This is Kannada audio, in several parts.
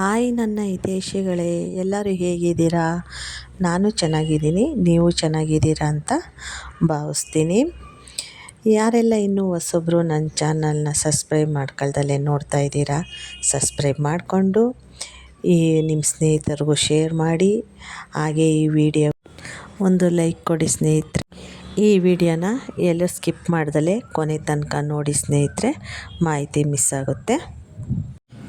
ಹಾಯ್ ನನ್ನ ಹಿತೇಶಿಗಳೇ ಎಲ್ಲರೂ ಹೇಗಿದ್ದೀರಾ? ನಾನು ಚೆನ್ನಾಗಿದ್ದೀನಿ, ನೀವು ಚೆನ್ನಾಗಿದ್ದೀರಾ ಅಂತ ಭಾವಿಸ್ತೀನಿ. ಯಾರೆಲ್ಲ ಇನ್ನೂ ಹೊಸೊಬ್ಬರು ನನ್ನ ಚಾನಲ್ನ ಸಬ್ಸ್ಕ್ರೈಬ್ ಮಾಡ್ಕೊಳ್ದಲ್ಲೇ ನೋಡ್ತಾ ಇದ್ದೀರಾ, ಸಬ್ಸ್ಕ್ರೈಬ್ ಮಾಡಿಕೊಂಡು ಈ ನಿಮ್ಮ ಸ್ನೇಹಿತರಿಗೂ ಶೇರ್ ಮಾಡಿ, ಹಾಗೆ ಈ ವಿಡಿಯೋ ಒಂದು ಲೈಕ್ ಕೊಡಿ ಸ್ನೇಹಿತರೆ. ಈ ವಿಡಿಯೋನ ಎಲ್ಲೂ ಸ್ಕಿಪ್ ಮಾಡ್ದಲೇ ಕೊನೆ ತನಕ ನೋಡಿ ಸ್ನೇಹಿತರೆ, ಮಾಹಿತಿ ಮಿಸ್ ಆಗುತ್ತೆ.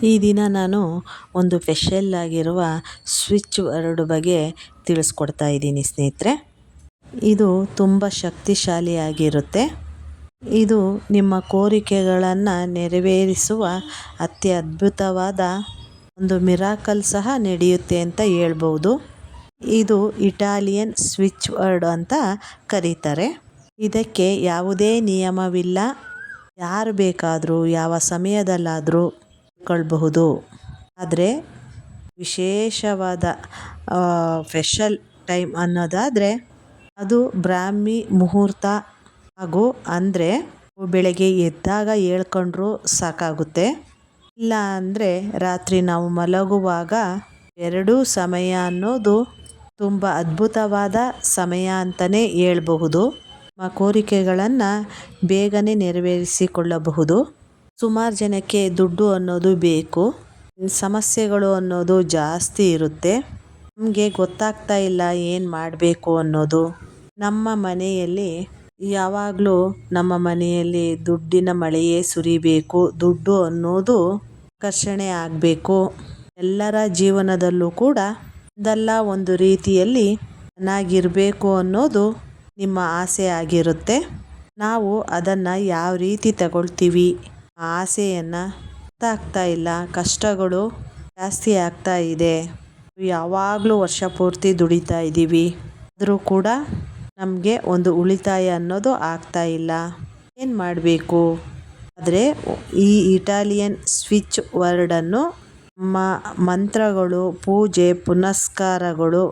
ಈ ದಿನ ನಾನು ಒಂದು ಸ್ಪೆಷಲ್ ಆಗಿರುವ ಸ್ವಿಚ್ ವರ್ಡ್ ಬಗ್ಗೆ ತಿಳಿಸ್ಕೊಡ್ತಾ ಇದ್ದೀನಿ ಸ್ನೇಹಿತರೆ. ಇದು ತುಂಬ ಶಕ್ತಿಶಾಲಿಯಾಗಿರುತ್ತೆ. ಇದು ನಿಮ್ಮ ಕೋರಿಕೆಗಳನ್ನು ನೆರವೇರಿಸುವ ಅತಿ ಅದ್ಭುತವಾದ ಒಂದು ಮಿರಾಕಲ್ ಸಹ ನಡೆಯುತ್ತೆ ಅಂತ ಹೇಳ್ಬೋದು. ಇದು ಇಟಾಲಿಯನ್ ಸ್ವಿಚ್ ವರ್ಡ್ ಅಂತ ಕರೀತಾರೆ. ಇದಕ್ಕೆ ಯಾವುದೇ ನಿಯಮವಿಲ್ಲ. ಯಾರು ಬೇಕಾದರೂ, ಯಾವ ಸಮಯದಲ್ಲಾದರೂ ಕಳ್ಬಹುದು. ಆದರೆ ವಿಶೇಷವಾದ ಸ್ಪೆಷಲ್ ಟೈಮ್ ಅನ್ನೋದಾದರೆ ಅದು ಬ್ರಾಹ್ಮಿ ಮುಹೂರ್ತ ಹಾಗೂ ಅಂದರೆ ಬೆಳಗ್ಗೆ ಎದ್ದಾಗ ಹೇಳ್ಕೊಂಡ್ರೂ ಸಾಕಾಗುತ್ತೆ. ಇಲ್ಲ ಅಂದರೆ ರಾತ್ರಿ ನಾವು ಮಲಗುವಾಗ ಎರಡೂ ಸಮಯ ಅನ್ನೋದು ತುಂಬ ಅದ್ಭುತವಾದ ಸಮಯ ಅಂತಲೇ ಹೇಳ್ಬಹುದು. ನಮ್ಮ ಕೋರಿಕೆಗಳನ್ನು ಬೇಗನೆ ನೆರವೇರಿಸಿಕೊಳ್ಳಬಹುದು. ಸುಮಾರು ಜನಕ್ಕೆ ದುಡ್ಡು ಅನ್ನೋದು ಬೇಕು. ಸಮಸ್ಯೆಗಳು ಅನ್ನೋದು ಜಾಸ್ತಿ ಇರುತ್ತೆ. ನಮಗೆ ಗೊತ್ತಾಗ್ತಾ ಇಲ್ಲ ಏನು ಮಾಡಬೇಕು ಅನ್ನೋದು. ನಮ್ಮ ಮನೆಯಲ್ಲಿ ಯಾವಾಗಲೂ ನಮ್ಮ ಮನೆಯಲ್ಲಿ ದುಡ್ಡಿನ ಮಳೆಯೇ ಸುರಿಬೇಕು. ದುಡ್ಡು ಅನ್ನೋದು ಆಕರ್ಷಣೆ ಆಗಬೇಕು. ಎಲ್ಲರ ಜೀವನದಲ್ಲೂ ಕೂಡ ಒಂದಲ್ಲ ಒಂದು ರೀತಿಯಲ್ಲಿ ಚೆನ್ನಾಗಿರಬೇಕು ಅನ್ನೋದು ನಿಮ್ಮ ಆಸೆ ಆಗಿರುತ್ತೆ. ನಾವು ಅದನ್ನು ಯಾವ ರೀತಿ ತಗೊಳ್ತೀವಿ? ಆಸೆಯನ್ನು ಆಗ್ತಾ ಇಲ್ಲ, ಕಷ್ಟಗಳು ಜಾಸ್ತಿ ಆಗ್ತಾ ಇದೆ. ಯಾವಾಗಲೂ ವರ್ಷ ಪೂರ್ತಿ ದುಡಿತಾ ಇದ್ದೀವಿ. ಆದರೂ ಕೂಡ ನಮಗೆ ಒಂದು ಉಳಿತಾಯ ಅನ್ನೋದು ಆಗ್ತಾ ಇಲ್ಲ. ಏನು ಮಾಡಬೇಕು? ಆದರೆ ಈ ಇಟಾಲಿಯನ್ ಸ್ವಿಚ್ ವರ್ಡನ್ನು ನಮ್ಮ ಮಂತ್ರಗಳು, ಪೂಜೆ, ಪುನಸ್ಕಾರಗಳು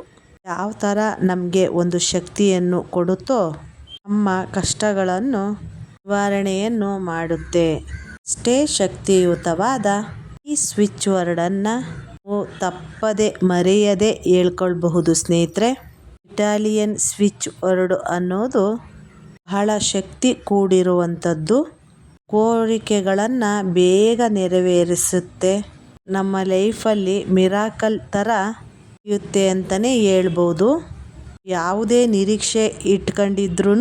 ಯಾವ ಥರ ನಮಗೆ ಒಂದು ಶಕ್ತಿಯನ್ನು ಕೊಡುತ್ತೋ, ನಮ್ಮ ಕಷ್ಟಗಳನ್ನು ನಿವಾರಣೆಯನ್ನು ಮಾಡುತ್ತೆ. ಅಷ್ಟೇ ಶಕ್ತಿಯುತವಾದ. ಈ ಸ್ವಿಚ್ ವರ್ಡನ್ನು ತಪ್ಪದೆ ಮರೆಯದೆ ಹೇಳ್ಕೊಳ್ಬಹುದು ಸ್ನೇಹಿತರೆ. ಇಟಾಲಿಯನ್ ಸ್ವಿಚ್ ವರ್ಡ್ ಅನ್ನೋದು ಬಹಳ ಶಕ್ತಿ ಕೂಡಿರುವಂಥದ್ದು. ಕೋರಿಕೆಗಳನ್ನು ಬೇಗ ನೆರವೇರಿಸುತ್ತೆ. ನಮ್ಮ ಲೈಫಲ್ಲಿ ಮಿರಾಕಲ್ ಥರ ಇರುತ್ತೆ ಅಂತಲೇ ಹೇಳ್ಬೋದು. ಯಾವುದೇ ನಿರೀಕ್ಷೆ ಇಟ್ಕೊಂಡಿದ್ರೂ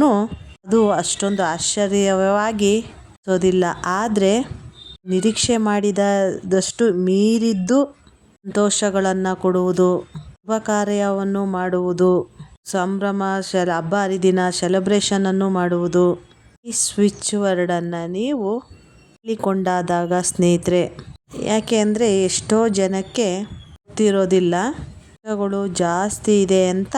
ಅದು ಅಷ್ಟೊಂದು ಆಶ್ಚರ್ಯವಾಗಿ ಸೋದಿಲ್ಲ ಆದರೆ ನಿರೀಕ್ಷೆ ಮಾಡಿದಷ್ಟು ಮೀರಿದ್ದು ಸಂತೋಷಗಳನ್ನು ಕೊಡುವುದು, ಶುಭ ಕಾರ್ಯವನ್ನು ಮಾಡುವುದು, ಸಂಭ್ರಮ, ಶಲ ಹಬ್ಬ ಹರಿದಿನ ಸೆಲೆಬ್ರೇಷನನ್ನು ಮಾಡುವುದು. ಈ ಸ್ವಿಚ್ ವರ್ಡನ್ನು ನೀವು ಹೇಳಿಕೊಂಡಾದಾಗ ಸ್ನೇಹಿತರೆ, ಯಾಕೆ ಅಂದರೆ ಎಷ್ಟೋ ಜನಕ್ಕೆ ಗೊತ್ತಿರೋದಿಲ್ಲ ಗಳು ಜಾಸ್ತಿ ಇದೆ ಅಂತ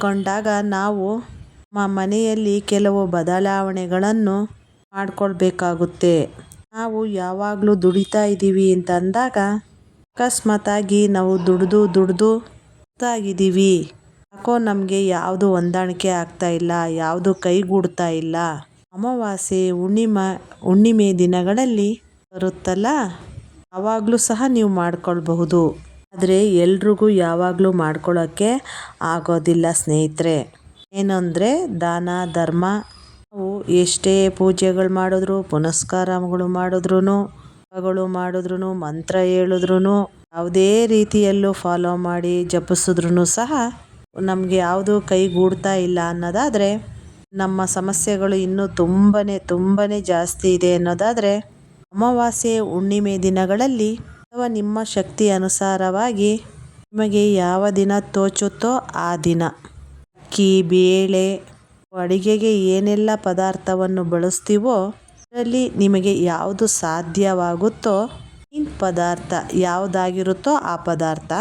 ಕೊಂಡಾಗ ನಾವು ನಮ್ಮ ಮನೆಯಲ್ಲಿ ಕೆಲವು ಬದಲಾವಣೆಗಳನ್ನು ಮಾಡ್ಕೊಳ್ಬೇಕಾಗುತ್ತೆ. ನಾವು ಯಾವಾಗಲೂ ದುಡಿತಾ ಇದ್ದೀವಿ ಅಂತ ಅಂದಾಗ ಅಕಸ್ಮಾತಾಗಿ ನಾವು ದುಡಿದು ದುಡಿದು ಸುಸ್ತಾಗಿದ್ದೀವಿ ಯಾಕೋ ನಮಗೆ ಯಾವುದು ಹೊಂದಾಣಿಕೆ ಆಗ್ತಾ ಇಲ್ಲ, ಯಾವುದು ಕೈಗೂಡ್ತಾ ಇಲ್ಲ. ಅಮಾವಾಸ್ಯೆ, ಹುಣ್ಣಿಮೆ ಹುಣ್ಣಿಮೆ ದಿನಗಳಲ್ಲಿ ಬರುತ್ತಲ್ಲ? ಯಾವಾಗಲೂ ಸಹ ನೀವು ಮಾಡ್ಕೊಳ್ಬಹುದು. ಆದರೆ ಎಲ್ರಿಗೂ ಯಾವಾಗಲೂ ಮಾಡ್ಕೊಳ್ಳೋಕ್ಕೆ ಆಗೋದಿಲ್ಲ ಸ್ನೇಹಿತರೆ. ಏನಂದರೆ ದಾನ, ಧರ್ಮ ಎಷ್ಟೇ ಪೂಜೆಗಳು ಮಾಡಿದ್ರು, ಪುನಸ್ಕಾರಗಳು ಮಾಡಿದ್ರು ಮಾಡಿದ್ರು ಮಂತ್ರ ಹೇಳಿದ್ರು ಯಾವುದೇ ರೀತಿಯಲ್ಲೂ ಫಾಲೋ ಮಾಡಿ ಜಪಿಸಿದ್ರು ಸಹ ನಮಗೆ ಯಾವುದು ಕೈಗೂಡ್ತಾ ಇಲ್ಲ ಅನ್ನೋದಾದರೆ, ನಮ್ಮ ಸಮಸ್ಯೆಗಳು ಇನ್ನೂ ತುಂಬಾ ತುಂಬಾ ಜಾಸ್ತಿ ಇದೆ ಅನ್ನೋದಾದರೆ, ಅಮಾವಾಸ್ಯೆ ಹುಣ್ಣಿಮೆ ದಿನಗಳಲ್ಲಿ ಅಥವಾ ನಿಮ್ಮ ಶಕ್ತಿ ಅನುಸಾರವಾಗಿ ನಿಮಗೆ ಯಾವ ದಿನ ತೋಚುತ್ತೋ ಆ ದಿನ. ಅಕ್ಕಿ, ಬೇಳೆ ಅಡುಗೆಗೆ ಏನೆಲ್ಲ ಪದಾರ್ಥವನ್ನು ಬಳಸ್ತೀವೋ ಅದರಲ್ಲಿ ನಿಮಗೆ ಯಾವುದು ಸಾಧ್ಯವಾಗುತ್ತೋ ಈ ಪದಾರ್ಥ ಯಾವುದಾಗಿರುತ್ತೋ ಆ ಪದಾರ್ಥ,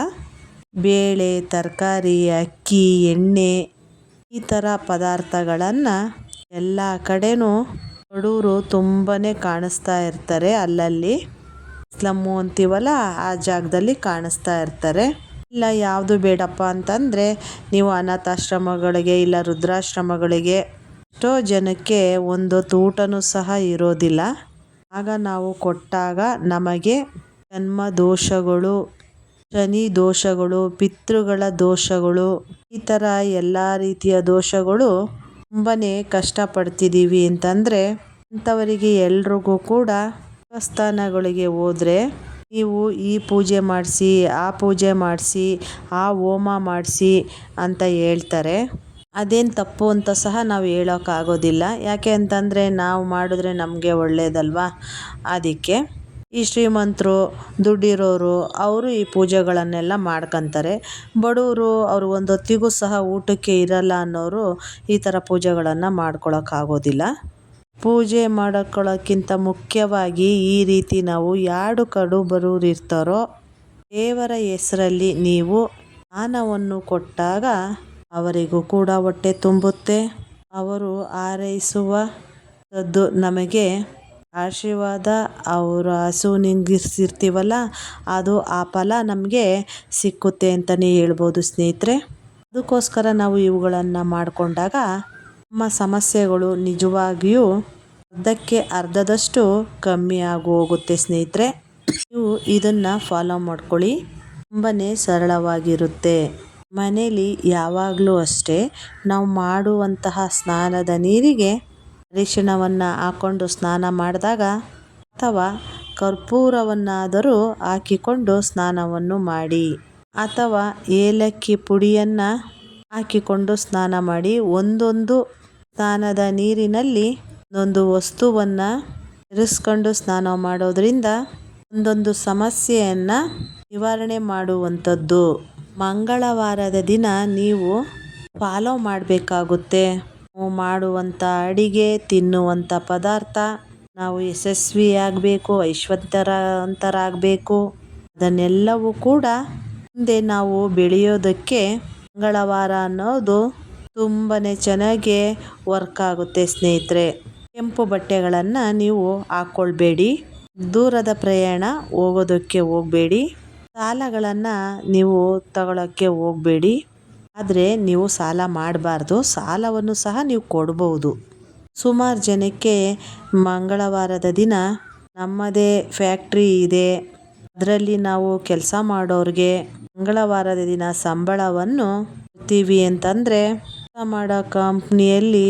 ಬೇಳೆ, ತರಕಾರಿ, ಅಕ್ಕಿ, ಎಣ್ಣೆ ಈ ಥರ ಪದಾರ್ಥಗಳನ್ನು ಎಲ್ಲ ಕಡೆಯೂ ಬಡವರು ತುಂಬಾ ಕಾಣಿಸ್ತಾ ಇರ್ತಾರೆ. ಅಲ್ಲಲ್ಲಿ ಸ್ಲಮ್ಮು ಅಂತೀವಲ್ಲ, ಆ ಜಾಗದಲ್ಲಿ ಕಾಣಿಸ್ತಾ ಇರ್ತಾರೆ. ಇಲ್ಲ, ಯಾವುದು ಬೇಡಪ್ಪ ಅಂತಂದರೆ ನೀವು ಅನಾಥಾಶ್ರಮಗಳಿಗೆ ಇಲ್ಲ ವೃದ್ಧಾಶ್ರಮಗಳಿಗೆ ಎಷ್ಟೋ ಜನಕ್ಕೆ ಒಂದೊತ್ತು ಊಟನೂ ಸಹ ಇರೋದಿಲ್ಲ. ಆಗ ನಾವು ಕೊಟ್ಟಾಗ ನಮಗೆ ಜನ್ಮ ದೋಷಗಳು, ಶನಿ ದೋಷಗಳು, ಪಿತೃಗಳ ದೋಷಗಳು, ಈ ಥರ ಎಲ್ಲ ರೀತಿಯ ದೋಷಗಳು ತುಂಬನೇ ಕಷ್ಟಪಡ್ತಿದ್ದೀವಿ ಅಂತಂದರೆ ಅಂಥವರಿಗೆ ಎಲ್ರಿಗೂ ಕೂಡ ದೇವಸ್ಥಾನಗಳಿಗೆ ಹೋದರೆ ನೀವು ಈ ಪೂಜೆ ಮಾಡಿಸಿ, ಆ ಪೂಜೆ ಮಾಡಿಸಿ, ಆ ಹೋಮ ಮಾಡಿಸಿ ಅಂತ ಹೇಳ್ತಾರೆ. ಅದೇನು ತಪ್ಪು ಅಂತ ಸಹ ನಾವು ಹೇಳೋಕ್ಕಾಗೋದಿಲ್ಲ ಯಾಕೆ ಅಂತಂದರೆ ನಾವು ಮಾಡಿದ್ರೆ ನಮಗೆ ಒಳ್ಳೆಯದಲ್ವಾ ಅದಕ್ಕೆ ಈ ಶ್ರೀಮಂತರು, ದುಡ್ಡಿರೋರು ಅವರು ಈ ಪೂಜೆಗಳನ್ನೆಲ್ಲ ಮಾಡ್ಕೊತಾರೆ. ಬಡವರು ಅವರು ಒಂದೊತ್ತಿಗೂ ಸಹ ಊಟಕ್ಕೆ ಇರಲ್ಲ ಅನ್ನೋರು ಈ ಥರ ಪೂಜೆಗಳನ್ನು ಮಾಡ್ಕೊಳಕ್ಕಾಗೋದಿಲ್ಲ. ಪೂಜೆ ಮಾಡ್ಕೊಳ್ಳೋಕ್ಕಿಂತ ಮುಖ್ಯವಾಗಿ ಈ ರೀತಿ ನಾವು ಯಾರು ಕಡು ಬರೋರಿರ್ತಾರೋ ದೇವರ ಹೆಸರಲ್ಲಿ ನೀವು ದಾನವನ್ನು ಕೊಟ್ಟಾಗ ಅವರಿಗೂ ಕೂಡ ಹೊಟ್ಟೆ ತುಂಬುತ್ತೆ. ಅವರು ಹಾರೈಸುವದ್ದು ನಮಗೆ ಆಶೀರ್ವಾದ, ಅವರ ಹಸು ನಿಂಗಿಸಿರ್ತೀವಲ್ಲ ಅದು ಆ ಫಲ ನಮಗೆ ಸಿಕ್ಕುತ್ತೆ ಅಂತಲೇ ಹೇಳ್ಬೋದು ಸ್ನೇಹಿತರೆ. ಅದಕ್ಕೋಸ್ಕರ ನಾವು ಇವುಗಳನ್ನು ಮಾಡಿಕೊಂಡಾಗ ನಮ್ಮ ಸಮಸ್ಯೆಗಳು ನಿಜವಾಗಿಯೂ ಅರ್ಧಕ್ಕೆ ಅರ್ಧದಷ್ಟು ಕಮ್ಮಿ ಹೋಗುತ್ತೆ ಸ್ನೇಹಿತರೆ. ನೀವು ಇದನ್ನು ಫಾಲೋ ಮಾಡ್ಕೊಳ್ಳಿ. ತುಂಬಾ ಸರಳವಾಗಿರುತ್ತೆ. ಮನೇಲಿ ಯಾವಾಗಲೂ ಅಷ್ಟೇ, ನಾವು ಮಾಡುವಂತಹ ಸ್ನಾನದ ನೀರಿಗೆ ಅರಿಶಿಣವನ್ನು ಹಾಕ್ಕೊಂಡು ಸ್ನಾನ ಮಾಡಿದಾಗ ಅಥವಾ ಕರ್ಪೂರವನ್ನಾದರೂ ಹಾಕಿಕೊಂಡು ಸ್ನಾನವನ್ನು ಮಾಡಿ, ಅಥವಾ ಏಲಕ್ಕಿ ಪುಡಿಯನ್ನು ಹಾಕಿಕೊಂಡು ಸ್ನಾನ ಮಾಡಿ ಒಂದೊಂದು ಸ್ನಾನದ ನೀರಿನಲ್ಲಿ ಒಂದು ವಸ್ತುವನ್ನು ಇರಿಸ್ಕೊಂಡು ಸ್ನಾನ ಮಾಡೋದ್ರಿಂದ ಒಂದೊಂದು ಸಮಸ್ಯೆಯನ್ನು ನಿವಾರಣೆ ಮಾಡುವಂಥದ್ದು. ಮಂಗಳವಾರದ ದಿನ ನೀವು ಫಾಲೋ ಮಾಡಬೇಕಾಗುತ್ತೆ. ಮಾಡುವಂಥ ಅಡಿಗೆ, ತಿನ್ನುವಂಥ ಪದಾರ್ಥ, ನಾವು ಯಶಸ್ವಿಯಾಗಬೇಕು, ಐಶ್ವರ್ಯವಂತರಾಗಬೇಕು, ಅದನ್ನೆಲ್ಲವೂ ಕೂಡ ಮುಂದೆ ನಾವು ಬೆಳೆಯೋದಕ್ಕೆ ಮಂಗಳವಾರ ಅನ್ನೋದು ತುಂಬನೇ ಚೆನ್ನಾಗಿ ವರ್ಕ್ ಆಗುತ್ತೆ ಸ್ನೇಹಿತರೆ. ಕೆಂಪು ಬಟ್ಟೆಗಳನ್ನು ನೀವು ಹಾಕ್ಕೊಳ್ಬೇಡಿ ದೂರದ ಪ್ರಯಾಣ ಹೋಗೋದಕ್ಕೆ ಹೋಗಬೇಡಿ. ಸಾಲಗಳನ್ನು ನೀವು ತಗೊಳ್ಳೋಕ್ಕೆ ಹೋಗಬೇಡಿ. ಆದರೆ ನೀವು ಸಾಲ ಮಾಡಬಾರ್ದು. ಸಾಲವನ್ನು ಸಹ ನೀವು ಕೊಡ್ಬೋದು. ಸುಮಾರು ಜನಕ್ಕೆ ಮಂಗಳವಾರದ ದಿನ ನಮ್ಮದೇ ಫ್ಯಾಕ್ಟ್ರಿ ಇದೆ. ಅದರಲ್ಲಿ ನಾವು ಕೆಲಸ ಮಾಡೋರಿಗೆ ಮಂಗಳವಾರದ ದಿನ ಸಂಬಳವನ್ನು ಕೊಡ್ತೀವಿ ಅಂತಂದರೆ ಕೆಲಸ ಮಾಡೋ ಕಂಪ್ನಿಯಲ್ಲಿ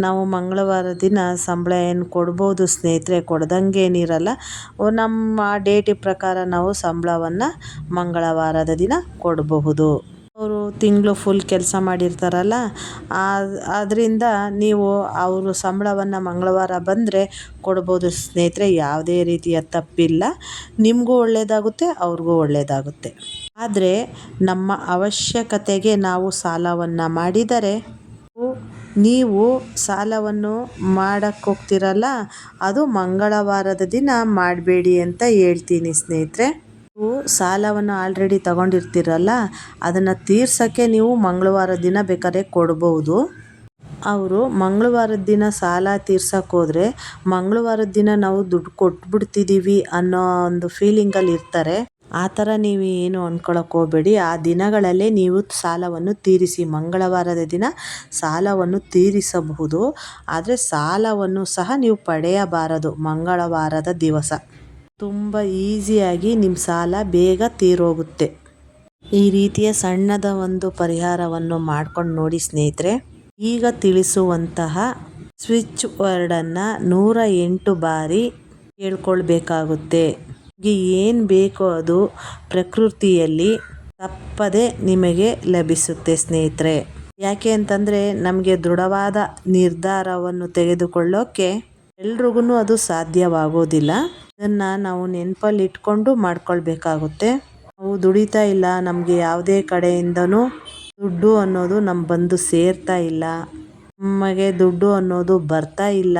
ನಾವು ಮಂಗಳವಾರ ದಿನ ಸಂಬಳ ಏನು ಕೊಡ್ಬೋದು, ಸ್ನೇಹಿತರೆ ಕೊಡ್ದಂಗೇನಿರಲ್ಲ ನಮ್ಮ ಡೇಟಿ ಪ್ರಕಾರ ನಾವು ಸಂಬಳವನ್ನು ಮಂಗಳವಾರದ ದಿನ ಕೊಡಬಹುದು. ತಿಂಗಳು ಫುಲ್ ಕೆಲಸ ಮಾಡಿರ್ತಾರಲ್ಲ? ಆದ್ದರಿಂದ ನೀವು ಅವರು ಸಂಬಳವನ್ನು ಮಂಗಳವಾರ ಬಂದರೆ ಕೊಡ್ಬೋದು ಸ್ನೇಹಿತರೆ, ಯಾವುದೇ ರೀತಿಯ ತಪ್ಪಿಲ್ಲ. ನಿಮಗೂ ಒಳ್ಳೆಯದಾಗುತ್ತೆ ಅವ್ರಿಗೂ ಒಳ್ಳೆಯದಾಗುತ್ತೆ ಆದರೆ ನಮ್ಮ ಅವಶ್ಯಕತೆಗೆ ನಾವು ಸಾಲವನ್ನು ಮಾಡಿದರೆ, ನೀವು ಸಾಲವನ್ನು ಮಾಡೋಕ್ಕೆ ಹೋಗ್ತಿರಲ್ಲ ಅದು ಮಂಗಳವಾರದ ದಿನ ಮಾಡಬೇಡಿ ಅಂತ ಹೇಳ್ತೀನಿ ಸ್ನೇಹಿತರೆ. ನೀವು ಸಾಲವನ್ನು ಆಲ್ರೆಡಿ ತಗೊಂಡಿರ್ತೀರಲ್ಲ, ಅದನ್ನು ತೀರ್ಸೋಕ್ಕೆ ನೀವು ಮಂಗಳವಾರ ದಿನ ಬೇಕಾದ್ರೆ ಕೊಡ್ಬೋದು. ಅವರು ಮಂಗಳವಾರದ ದಿನ ಸಾಲ ತೀರ್ಸೋಕೆ ಹೋದರೆ ಮಂಗಳವಾರದ ದಿನ ನಾವು ದುಡ್ಡು ಕೊಟ್ಬಿಡ್ತಿದ್ದೀವಿ ಅನ್ನೋ ಒಂದು ಫೀಲಿಂಗಲ್ಲಿ ಇರ್ತಾರೆ. ಆ ಥರ ನೀವು ಏನು ಅಂದ್ಕೊಳಕ್ಕೆ ಹೋಗಬೇಡಿ. ಆ ದಿನಗಳಲ್ಲೇ ನೀವು ಸಾಲವನ್ನು ತೀರಿಸಿ, ಮಂಗಳವಾರದ ದಿನ ಸಾಲವನ್ನು ತೀರಿಸಬಹುದು. ಆದರೆ ಸಾಲವನ್ನು ಸಹ ನೀವು ಪಡೆಯಬಾರದು. ಮಂಗಳವಾರದ ದಿವಸ. ತುಂಬ ಈಸಿಯಾಗಿ ನಿಮ್ಮ ಸಾಲ ಬೇಗ ತೀರೋಗುತ್ತೆ. ಈ ರೀತಿಯ ಸಣ್ಣದ ಒಂದು ಪರಿಹಾರವನ್ನು ಮಾಡ್ಕೊಂಡು ನೋಡಿ ಸ್ನೇಹಿತರೆ. ಈಗ ತಿಳಿಸುವಂತಹ ಸ್ವಿಚ್ ವರ್ಡನ್ನು ನೂರ ಎಂಟು ಬಾರಿ ಕೇಳ್ಕೊಳ್ಬೇಕಾಗುತ್ತೆ. ಏನು ಬೇಕೋ ಅದು ಪ್ರಕೃತಿಯಲ್ಲಿ ತಪ್ಪದೆ ನಿಮಗೆ ಲಭಿಸುತ್ತೆ ಸ್ನೇಹಿತರೆ. ಯಾಕೆ ಅಂತಂದರೆ ನಮಗೆ ದೃಢವಾದ ನಿರ್ಧಾರವನ್ನು ತೆಗೆದುಕೊಳ್ಳೋಕ್ಕೆ ಎಲ್ರಿಗೂ ಅದು ಸಾಧ್ಯವಾಗೋದಿಲ್ಲ. ಇದನ್ನು ನಾವು ನೆನಪಲ್ಲಿ ಇಟ್ಕೊಂಡು ಮಾಡ್ಕೊಳ್ಬೇಕಾಗುತ್ತೆ. ನಾವು ದುಡಿತಾ ಇಲ್ಲ, ನಮಗೆ ಯಾವುದೇ ಕಡೆಯಿಂದನೂ ದುಡ್ಡು ಅನ್ನೋದು ನಮ್ಮ ಬಂದು ಸೇರ್ತಾ ಇಲ್ಲ. ನಮಗೆ ದುಡ್ಡು ಅನ್ನೋದು ಬರ್ತಾ ಇಲ್ಲ.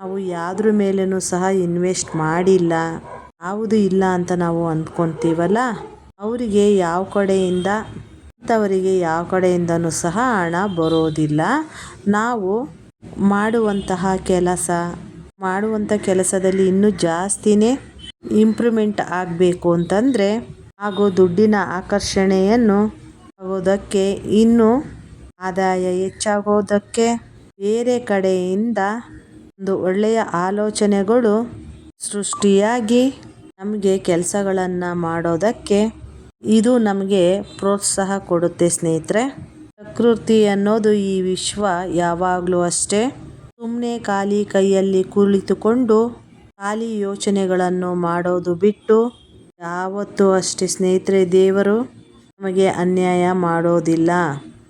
ನಾವು ಯಾವುದ್ರ ಮೇಲೇನೂ ಸಹ ಇನ್ವೆಸ್ಟ್ ಮಾಡಿಲ್ಲ. ಯಾವುದು ಇಲ್ಲ ಅಂತ ನಾವು ಅಂದ್ಕೊತೀವಲ್ಲ? ಅವರಿಗೆ ಯಾವ ಕಡೆಯಿಂದ ಅಂಥವರಿಗೆ ಯಾವ ಕಡೆಯಿಂದನೂ ಸಹ ಹಣ ಬರೋದಿಲ್ಲ. ನಾವು ಮಾಡುವಂತಹ ಕೆಲಸ ಮಾಡುವಂಥ ಕೆಲಸದಲ್ಲಿ ಇನ್ನೂ ಜಾಸ್ತಿನೇ ಇಂಪ್ರೂವ್ಮೆಂಟ್ ಆಗಬೇಕು ಅಂತಂದರೆ ಹಾಗೂ ದುಡ್ಡಿನ ಆಕರ್ಷಣೆಯನ್ನು ಆಗೋದಕ್ಕೆ ಇನ್ನೂ ಆದಾಯ ಹೆಚ್ಚಾಗೋದಕ್ಕೆ ಬೇರೆ ಕಡೆಯಿಂದ ಒಂದು ಒಳ್ಳೆಯ ಆಲೋಚನೆಗಳು ಸೃಷ್ಟಿಯಾಗಿ ನಮಗೆ ಕೆಲಸಗಳನ್ನು ಮಾಡೋದಕ್ಕೆ ಇದು ನಮಗೆ ಪ್ರೋತ್ಸಾಹ ಕೊಡುತ್ತೆ ಸ್ನೇಹಿತರೆ. ಪ್ರಕೃತಿ ಅನ್ನೋದು ಈ ವಿಶ್ವ ಯಾವಾಗಲೂ ಅಷ್ಟೇ. ಸುಮ್ಮನೆ ಖಾಲಿ ಕೈಯಲ್ಲಿ ಕುಳಿತುಕೊಂಡು ಖಾಲಿ ಯೋಚನೆಗಳನ್ನು ಮಾಡೋದು ಬಿಟ್ಟು ಯಾವತ್ತೂ ಅಷ್ಟೇ ಸ್ನೇಹಿತರೆ, ದೇವರು ನಮಗೆ ಅನ್ಯಾಯ ಮಾಡೋದಿಲ್ಲ.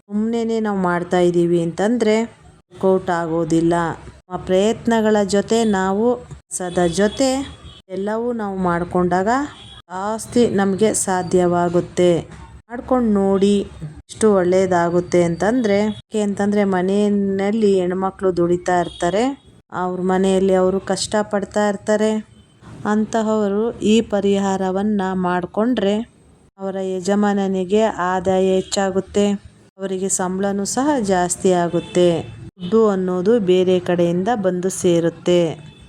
ಸುಮ್ಮನೆ ನಾವು ಮಾಡ್ತಾ ಇದ್ದೀವಿ ಅಂತಂದರೆ ವರ್ಕೌಟ್ ಆಗೋದಿಲ್ಲ. ನಮ್ಮ ಪ್ರಯತ್ನಗಳ ಜೊತೆ ನಾವು ಸದ ಜೊತೆ ಎಲ್ಲವೂ ನಾವು ಮಾಡಿಕೊಂಡಾಗ ಜಾಸ್ತಿ ನಮಗೆ ಸಾಧ್ಯವಾಗುತ್ತೆ. ಮಾಡ್ಕೊಂಡು ನೋಡಿ ಎಷ್ಟು ಒಳ್ಳೆಯದಾಗುತ್ತೆ ಅಂತಂದರೆ, ಯಾಕೆ ಅಂತಂದರೆ ಮನೆಯಲ್ಲಿ ಹೆಣ್ಮಕ್ಳು ದುಡಿತಾ ಇರ್ತಾರೆ, ಅವ್ರ ಮನೆಯಲ್ಲಿ ಅವರು ಕಷ್ಟಪಡ್ತಾ ಇರ್ತಾರೆ. ಅಂತಹವರು ಈ ಪರಿಹಾರವನ್ನು ಮಾಡಿಕೊಂಡ್ರೆ ಅವರ ಯಜಮಾನನಿಗೆ ಆದಾಯ ಹೆಚ್ಚಾಗುತ್ತೆ, ಅವರಿಗೆ ಸಂಬಳನೂ ಸಹ ಜಾಸ್ತಿ ಆಗುತ್ತೆ. ದುಡ್ಡು ಅನ್ನೋದು ಬೇರೆ ಕಡೆಯಿಂದ ಬಂದು ಸೇರುತ್ತೆ.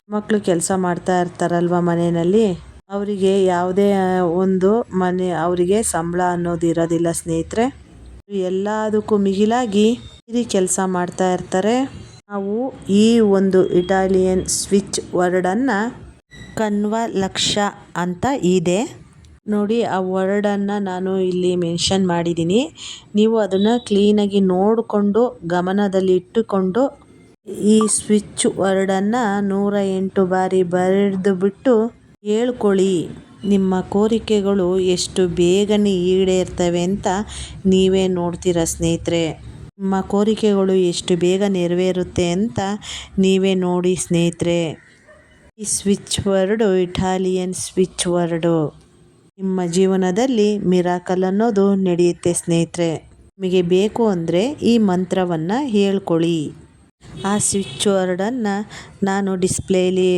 ಮಕ್ಕಳು ಕೆಲಸ ಮಾಡ್ತಾ ಇರ್ತಾರಲ್ವ ಮನೆಯಲ್ಲಿ? ಅವರಿಗೆ ಯಾವುದೇ ಒಂದು ಮನೆ, ಅವರಿಗೆ ಸಂಬಳ ಅನ್ನೋದು ಇರೋದಿಲ್ಲ ಸ್ನೇಹಿತರೆ. ಎಲ್ಲದಕ್ಕೂ ಮಿಗಿಲಾಗಿ ಇಲ್ಲಿ ಕೆಲಸ ಮಾಡ್ತಾ ಇರ್ತಾರೆ. ನಾವು ಈ ಒಂದು ಇಟಾಲಿಯನ್ ಸ್ವಿಚ್ ವರ್ಡನ್ನು ಕನ್ವ ಲಕ್ಷ ಅಂತ ಇದೆ. ನೋಡಿ, ಆ ವರ್ಡನ್ನು ನಾನು ಇಲ್ಲಿ ಮೆನ್ಷನ್ ಮಾಡಿದ್ದೀನಿ. ನೀವು ಅದನ್ನು ಕ್ಲೀನಾಗಿ ನೋಡಿಕೊಂಡು, ಗಮನದಲ್ಲಿ ಇಟ್ಟುಕೊಂಡು ಈ ಸ್ವಿಚ್ ವರ್ಡನ್ನು ನೂರ ಎಂಟು ಬಾರಿ ಬರೆದು ಬಿಟ್ಟು ಹೇಳ್ಕೊಳ್ಳಿ ನಿಮ್ಮ ಕೋರಿಕೆಗಳು ಎಷ್ಟು ಬೇಗನೆ ಈಡೇರ್ತವೆ ಅಂತ ನೀವೇ ನೋಡ್ತೀರ ಸ್ನೇಹಿತರೆ. ನಿಮ್ಮ ಕೋರಿಕೆಗಳು ಎಷ್ಟು ಬೇಗ ನೆರವೇರುತ್ತೆ ಅಂತ ನೀವೇ ನೋಡಿ ಸ್ನೇಹಿತರೆ. ಈ switch word, Italian switch word. ನಿಮ್ಮ ಜೀವನದಲ್ಲಿ ಮಿರಾಕಲ್ ಅನ್ನೋದು ನಡೆಯುತ್ತೆ ಸ್ನೇಹಿತರೆ. ನಿಮಗೆ ಬೇಕು ಅಂದರೆ ಈ ಮಂತ್ರವನ್ನು ಹೇಳ್ಕೊಳ್ಳಿ. ಆ ಸ್ವಿಚ್ ವರ್ಡನ್ನು ನಾನು ಡಿಸ್ಪ್ಲೇಲಿ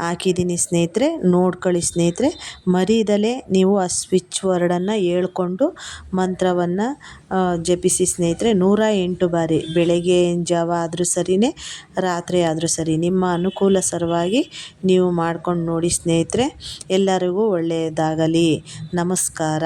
ಹಾಕಿದ್ದೀನಿ ಸ್ನೇಹಿತರೆ, ನೋಡ್ಕೊಳ್ಳಿ ಸ್ನೇಹಿತರೆ. ಮರೀದಲೇ ನೀವು ಆ ಸ್ವಿಚ್ ವರ್ಡನ್ನು ಹೇಳ್ಕೊಂಡು ಮಂತ್ರವನ್ನು ಜಪಿಸಿ ಸ್ನೇಹಿತರೆ. ನೂರ ಎಂಟು ಬಾರಿ, ಬೆಳಗ್ಗೆ ಜಾವ ಆದರೂ ಸರಿಯೇ ರಾತ್ರಿ ಆದರೂ ಸರಿ. ನಿಮ್ಮ ಅನುಕೂಲ ಸರವಾಗಿ ನೀವು ಮಾಡ್ಕೊಂಡು ನೋಡಿ ಸ್ನೇಹಿತರೆ. ಎಲ್ಲರಿಗೂ ಒಳ್ಳೆಯದಾಗಲಿ. ನಮಸ್ಕಾರ.